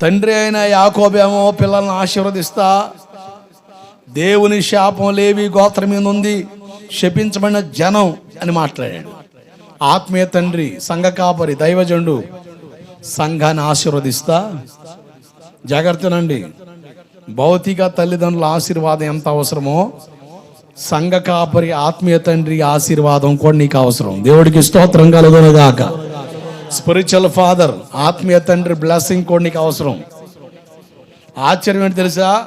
తండ్రి అయిన యాకోబేమో పిల్లల్ని ఆశీర్వదిస్తా. దేవుని శాపం లేవి గోత్రం మీద ఉంది. శపించబడిన జనం అని మాట్లాడాడు. ఆత్మీయ తండ్రి సంఘ కాపరి దైవజండు సంఘాన్ని ఆశీర్వదిస్తా. జాగ్రత్తనండి. భౌతిక తల్లిదండ్రుల ఆశీర్వాదం ఎంత అవసరమో సంఘ కాపరి ఆత్మీయ తండ్రి ఆశీర్వాదం కూడా నీకు అవసరం. దేవుడికి స్తోత్రం కలుగునుగాక. స్పిరిచువల్ ఫాదర్ ఆత్మీయ తండ్రి బ్లెస్సింగ్ కూడా నీకు అవసరం. ఆశ్చర్యం ఏంటి తెలుసా?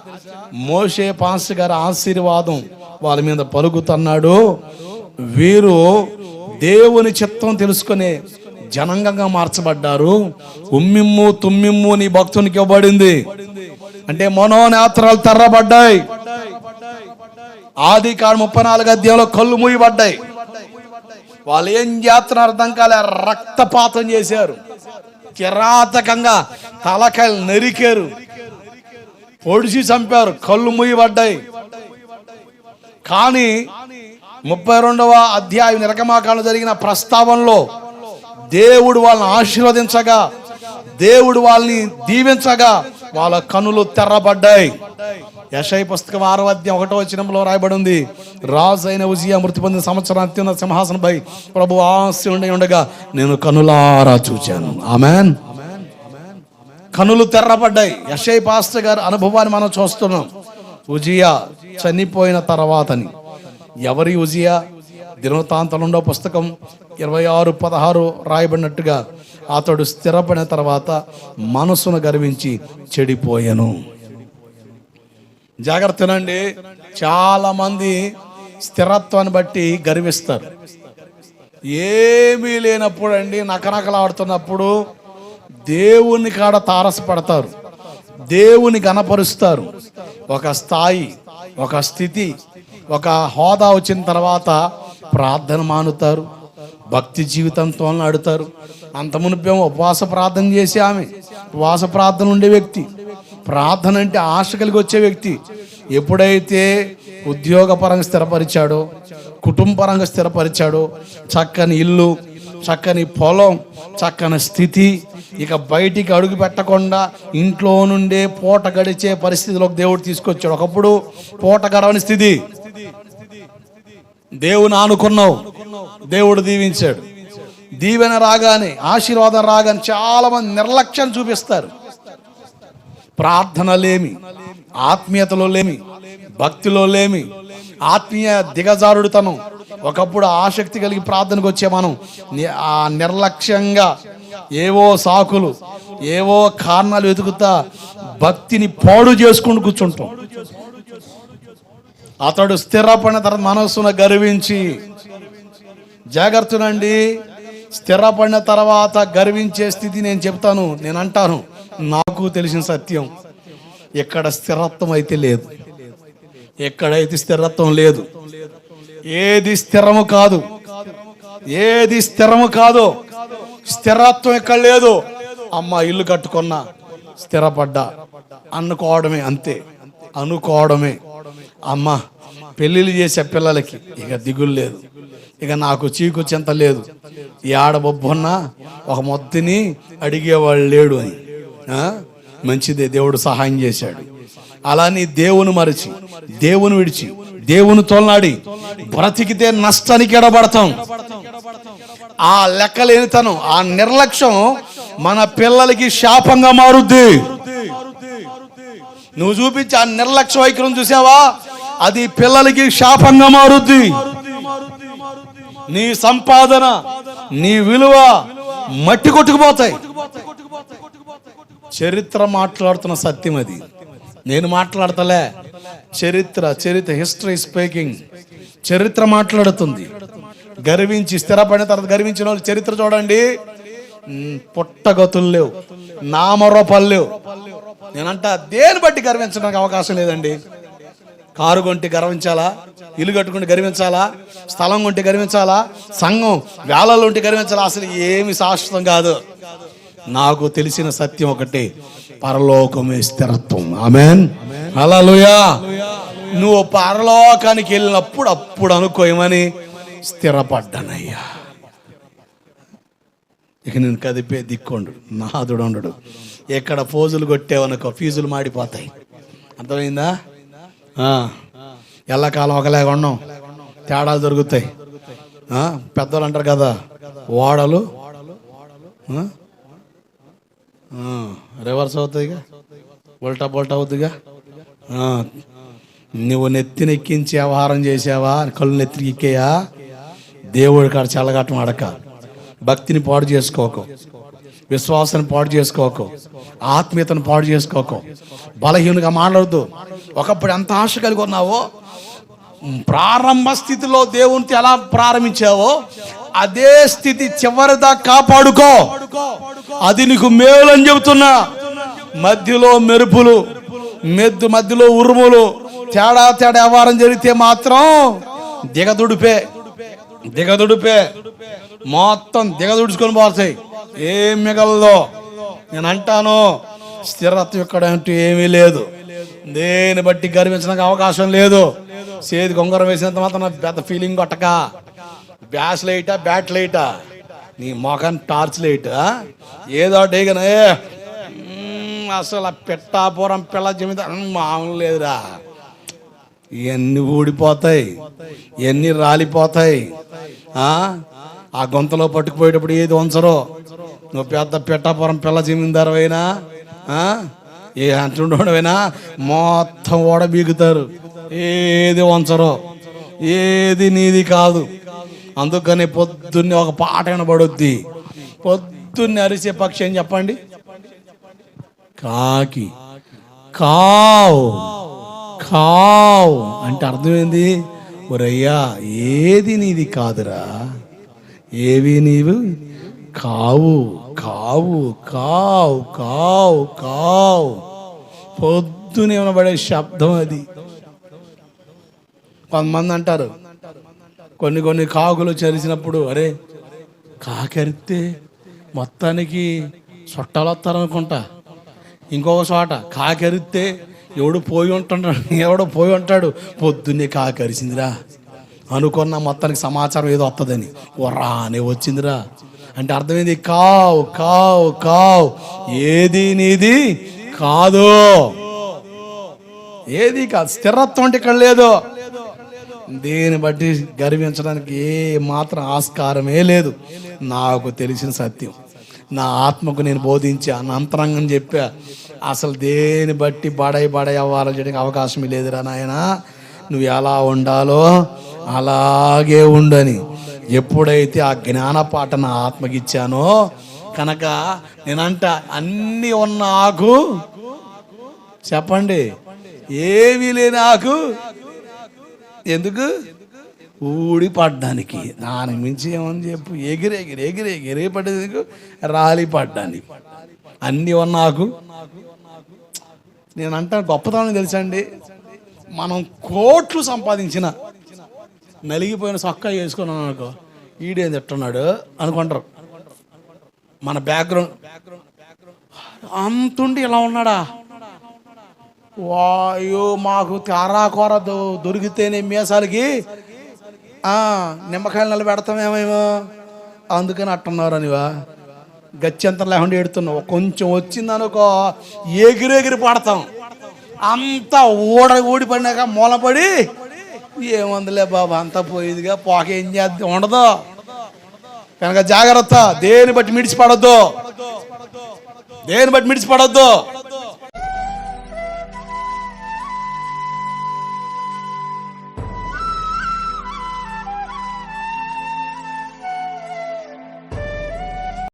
మోషే పాస్ గారి ఆశీర్వాదం వాళ్ళ మీద పలుకుతున్నాడు. వీరు దేవుని చిత్తం తెలుసుకునే జనంగంగా మార్చబడ్డారు. ఉమ్మిమ్ము తుమ్మిమ్ము నీ భక్తునికి ఇవ్వబడింది. అంటే మనోనేత్రాలు తెర్రబడ్డాయి ఆది కాడు ముప్పై నాలుగు అధ్యాయంలో కళ్ళు మూయబడ్డాయి. వాళ్ళు ఏం చేస్తున్నారు అర్థం కాలే? రక్తపాతం చేశారు. కిరాతకంగా తలకాయలు నరికారు. పొడిచి చంపారు. కళ్ళు ముయ్యబడ్డాయి కానీ ముప్పై రెండవ అధ్యాయం నిరకమాకాలు జరిగిన ప్రస్తావనలో దేవుడు వాళ్ళని ఆశీర్వదించగా దేవుడు వాళ్ళని దీవించగా వాళ్ళ కనులు తెర్రబడ్డాయి యశయ పుస్తకం ఆరో అధ్యాయం ఒకటో వచనంలో రాయబడి ఉంది రాజు అయిన ఉజియా మృతి పొందిన సంవత్సరం అత్యున్న సింహాసనపై ప్రభు ఆస్తి ఉండి ఉండగా నేను కనులారా చూచాను. ఆమెన్. కనులు తెర్రబడ్డాయి యశయ్ పాస్టర్ గారి అనుభవాన్ని మనం చూస్తున్నాం. ఉజియా చనిపోయిన తర్వాతని. ఎవరి ఉజియా దినవృత్తాంతంలో పుస్తకం ఇరవై ఆరు పదహారు రాయబడినట్టుగా అతడు స్థిరపడిన తర్వాత మనసును గర్వించి చెడిపోయాను. జాగ్రత్తనండి. చాలా మంది స్థిరత్వాన్ని బట్టి గర్విస్తారు. ఏమీ లేనప్పుడు అండి నకనకలాడుతున్నప్పుడు దేవుని కాడ తారసపడతారు. దేవుని గణపరుస్తారు ఒక స్థాయి ఒక స్థితి ఒక హోదా వచ్చిన తర్వాత ప్రార్థన మానుతారు. భక్తి జీవితంతో ఆడుతారు. అంతమునిపేమో ఉపవాస ప్రార్థన చేసి ఆమె. ఉపవాస ప్రార్థన ఉండే వ్యక్తి. ప్రార్థన అంటే ఆశ కలిగి వచ్చే వ్యక్తి. ఎప్పుడైతే ఉద్యోగపరంగా స్థిరపరిచాడో కుటుంబపరంగా స్థిరపరిచాడో చక్కని ఇల్లు చక్కని పొలం చక్కని స్థితి ఇక బయటికి అడుగు పెట్టకుండా ఇంట్లో నుండే పూట గడిచే పరిస్థితిలోకి దేవుడు తీసుకొచ్చాడు. ఒకప్పుడు పూట గడవని స్థితి. దేవుని ఆనుకున్నావు. దేవుడు దీవించాడు. దీవెన రాగానే ఆశీర్వాదం రాగానే చాలా మంది నిర్లక్ష్యం చూపిస్తారు. ప్రార్థన లేమి ఆత్మీయతలో లేమి? భక్తిలో లేమి? ఆత్మీయ దిగజారుడుతనం. ఒకప్పుడు ఆసక్తి కలిగి ప్రార్థనకు వచ్చే మనం ఆ నిర్లక్ష్యంగా ఏవో సాకులు ఏవో కారణాలు వెతుకుతా భక్తిని పాడు చేసుకుంటూ కూర్చుంటాం. అతడు స్థిరపడిన తర్వాత మనస్సును గర్వించి జాగ్రత్తనండి. స్థిరపడిన తర్వాత గర్వించే స్థితి నేను చెప్తాను నేను అంటాను నాకు తెలిసిన సత్యం ఎక్కడ స్థిరత్వం అయితే లేదు. ఎక్కడైతే స్థిరత్వం లేదు ఏది స్థిరము కాదు. ఏది స్థిరము కాదు స్థిరత్వం ఎక్కడ లేదు. అమ్మ ఇల్లు కట్టుకున్నా స్థిరపడ్డా అనుకోవడమే అంతే. అనుకోవడమే. అమ్మ పెళ్ళిళ్ళు చేసే పిల్లలకి ఇక దిగులు లేదు. ఇక నాకు చీకు చింత లేదు. ఈ ఆడబొబ్బున్నా ఒక మొత్తిని అడిగేవాళ్ళు లేడు అని. మంచిదే దేవుడు సహాయం చేశాడు. అలా నీ దేవుని మరిచి దేవుని విడిచి దేవుని తోలనాడి బ్రతికితే నష్టానికి ఎడబడతాం. ఆ లెక్కలేనితనం ఆ నిర్లక్ష్యం మన పిల్లలకి శాపంగా మారుద్ది. నువ్వు చూపించి ఆ నిర్లక్ష్య వైఖరం చూసావా? అది పిల్లలకి శాపంగా మారుద్ది. నీ సంపాదన నీ విలువ మట్టి కొట్టుకుపోతాయి. చరిత్ర మాట్లాడుతున్న సత్యం అది. నేను మాట్లాడతలే. చరిత్ర చరిత్ర హిస్టరీ స్పీకింగ్ చరిత్ర మాట్లాడుతుంది. గర్వించి స్థిరపడిన తర్వాత గర్వించిన వాళ్ళు చరిత్ర చూడండి. పుట్టగతులు లేవు. నామరూపాలు లేవు. నేనంట దేని బట్టి గర్వించడానికి అవకాశం లేదండి. కారు కొంటే గర్వించాలా? ఇల్లు కట్టుకుంటే గర్వించాలా? స్థలం కొంటే గర్వించాలా? సంఘం వేళలు ఉంటే గర్వించాలా? అసలు ఏమి శాశ్వతం కాదు. నాకు తెలిసిన సత్యం ఒకటి పరలోకమే స్థిరత్వం. ఆమెన్. హల్లెలూయా. నువ్వు పరలోకానికి వెళ్ళినప్పుడు అప్పుడు అనుకో ఏమని? స్థిరపడ్డానయ్యా. ఇక నేను కదిపే దిక్కుండు నాదుడు ఉండడు. ఎక్కడ ఫోజులు కొట్టేవనుకో ఫీజులు మాడిపోతాయి. అర్థమైందా? ఎల్లకాలం ఒకలాగా ఉన్నాం. తేడాలు దొరుకుతాయి. పెద్దలు అంటారు కదా ఓడలు. రివర్స్ అవుతాయిగా. ఉల్టా బొల్టా అవుతుందిగా ఆ, నువ్వు నెత్తినెక్కించి వ్యవహారం చేసావా? కళ్ళు నెత్తికి ఎక్కేయా? దేవుడి కాడ చల్లగట్టం అడక భక్తిని పాడు చేసుకోకు. విశ్వాసాన్ని పాడు చేసుకోకు. ఆత్మీయతను పాడు చేసుకోకు. బలహీనంగా మాట్లాడద్దు ఒకప్పుడు ఎంత ఆశ కలిగి ఉన్నావో? ప్రారంభ స్థితిలో దేవునితో ఎలా ప్రారంభించావో అదే స్థితి చివరిదా కాపాడుకో. అది నీకు మేలు అని చెబుతున్నా. మధ్యలో మెరుపులు మెద్దు మధ్యలో ఉరుములు తేడా తేడా వ్యవహారం జరిగితే మాత్రం దిగదుడిపే దిగదుడిపే. మొత్తం దిగదుడుచుకొని పోతాయి. ఏం మిగలదో? నేను అంటాను స్థిరత్వం ఇక్కడ అంటూ ఏమీ లేదు. దేని బట్టి గర్వించడానికి అవకాశం లేదు. చేతి కొంగరం వేసినంత మాత్రం నాకు పెద్ద ఫీలింగ్ కొట్టక. బ్యాస్ లైటా బ్యాట్ లైటా. నీ మొఖం టార్చ్ లైట్. ఏదో డేగనే అసలు ఆ పెట్టాపురం పిల్ల జమిత మామూలు లేదురా. ఇవన్నీ ఊడిపోతాయి ఇవన్నీ రాలిపోతాయి ఆ? గుంతలో గొంతలో పట్టుకుపోయేటప్పుడు ఏది వంచరో నువ్వు పెద్ద పెట్టాపురం పిల్ల జమీందారువైనా ఆ? ఏ అంటుండవైనా మొత్తం ఓడ బీగుతారు. ఏది వంచరో ఏది నీది కాదు. అందుకని పొద్దున్నే ఒక పాట వినబడుద్ది. పొద్దున్నే అరిసే పక్షి అని చెప్పండి? కాకి. కావ్. కావ్. అంటే అర్థమైంది? ఒరయ్యా ఏది నీది కాదురా. ఏవి నీవు? కావు కావు కావు కావు కావు. పొద్దునే వినబడే శబ్దం అది. కొంతమంది అంటారు కొన్ని కొన్ని కాకులు చరిచినప్పుడు అరే కాకరిస్తే మొత్తానికి చుట్టాలు వస్తారనుకుంటా ఇంకొక చోట కాకరిస్తే ఎవడు పోయి ఉంటాడు ఎవడో పోయి ఉంటాడు పొద్దున్నే కాకరిసిందిరా. అనుకున్న మొత్తానికి సమాచారం ఏదో వస్తుందని ఓ రానే వచ్చిందిరా. అంటే అర్థమైంది కావు కావు కావు. ఏది నీది కాదు. ఏది కాదు. స్థిరత్వం అంటే ఇక్కడ లేదు. దీన్ని బట్టి గర్వించడానికి ఏ మాత్రం ఆస్కారమే లేదు. నాకు తెలిసిన సత్యం. నా ఆత్మకు నేను బోధించా నా అంతరంగం చెప్పా. అసలు దేని బట్టి బడై బడై అవ్వాలని చేయడానికి అవకాశం లేదురా నాయన. నువ్వు ఎలా ఉండాలో అలాగే ఉండని. ఎప్పుడైతే ఆ జ్ఞాన పాట నా ఇచ్చానో కనుక నేనంట అన్నీ ఉన్న ఆకు చెప్పండి. ఏమీ లేని ఆకు ఎందుకు? ఊడి పడ్డానికి దానికి మించి ఏమని చెప్పు. ఎగిరెగిరి ఎగిరి ఎగిరి పడ్డేందుకు రాలి పడ్డానికి అన్నీ ఉన్నాకు నేను అంటాను గొప్పతనం తెలుసండి. మనం కోట్లు సంపాదించిన నలిగిపోయిన సొక్క వేసుకున్నాను అనుకో ఈడేం తిట్టున్నాడు అనుకుంటారు. మన బ్యాక్గ్రౌండ్ అంతుండి ఇలా ఉన్నాడా? వాయో మాకు తెరాకొర దొరికితేనే మీసాలకి నిమ్మకాయలు నిలబెడతామేమేమో అందుకని అట్టున్నారు అనివా. గత్యంతరం లేకుండా ఎడుతున్నావు కొంచెం వచ్చిందనుకో ఎగిరెగిరి పడతాం. అంతా ఊడ ఊడిపడినాక మూలపడి ఏముందిలే బాబా అంతా పోయేదిగా పోక ఏం చేద్దాం? ఉండదు. కనుక జాగ్రత్త దేని బట్టి మిడిచిపడద్దు దేని బట్టి మిడిచిపడద్దు